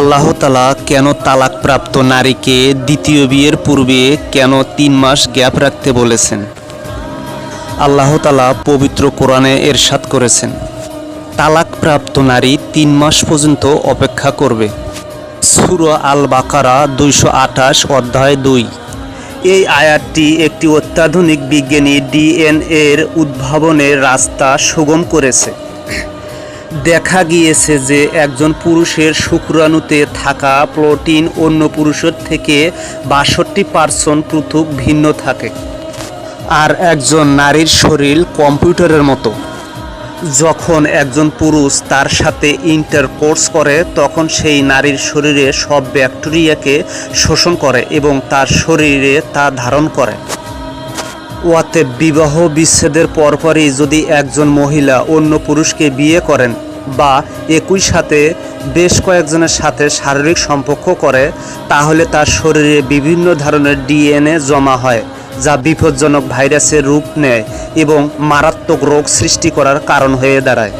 আল্লাহ তালা কেন তালাকপ্রাপ্ত নারীকে দ্বিতীয় বিয়ের পূর্বে কেন তিন মাস গ্যাপ রাখতে বলেছেন? আল্লাহ তালা পবিত্র কোরআনে এরশাদ করেছেন, তালাকপ্রাপ্ত নারী তিন মাস পর্যন্ত অপেক্ষা করবে। সুর আল বাকারা দুইশো আঠাশ অধ্যায় দুই। এই আয়াতটি একটি অত্যাধুনিক বিজ্ঞানী ডিএনএর উদ্ভাবনের রাস্তা সুগম করেছে। দেখা গিয়েছে যে একজন পুরুষের শুক্রাণুতে থাকা প্রোটিন অন্য পুরুষের থেকে বাষট্টি পার্সেন্ট পৃথক ভিন্ন থাকে। আর একজন নারীর শরীর কম্পিউটারের মতো। যখন একজন পুরুষ তার সাথে ইন্টারকোর্স করে, তখন সেই নারীর শরীরে সব ব্যাকটেরিয়াকে শোষণ করে এবং তার শরীরে তা ধারণ করে। ওয়াতে বিবাহ বিচ্ছেদের পরপরই যদি একজন মহিলা অন্য পুরুষকে বিয়ে করেন বা একই সাথে বেশ কয়েকজনের সাথে শারীরিক সম্পর্ক করে, তাহলে তার শরীরে বিভিন্ন ধরনের ডিএনএ জমা হয়, যা বিপজ্জনক ভাইরাসের রূপ নেয় এবং মারাত্মক রোগ সৃষ্টি করার কারণ হয়ে দাঁড়ায়।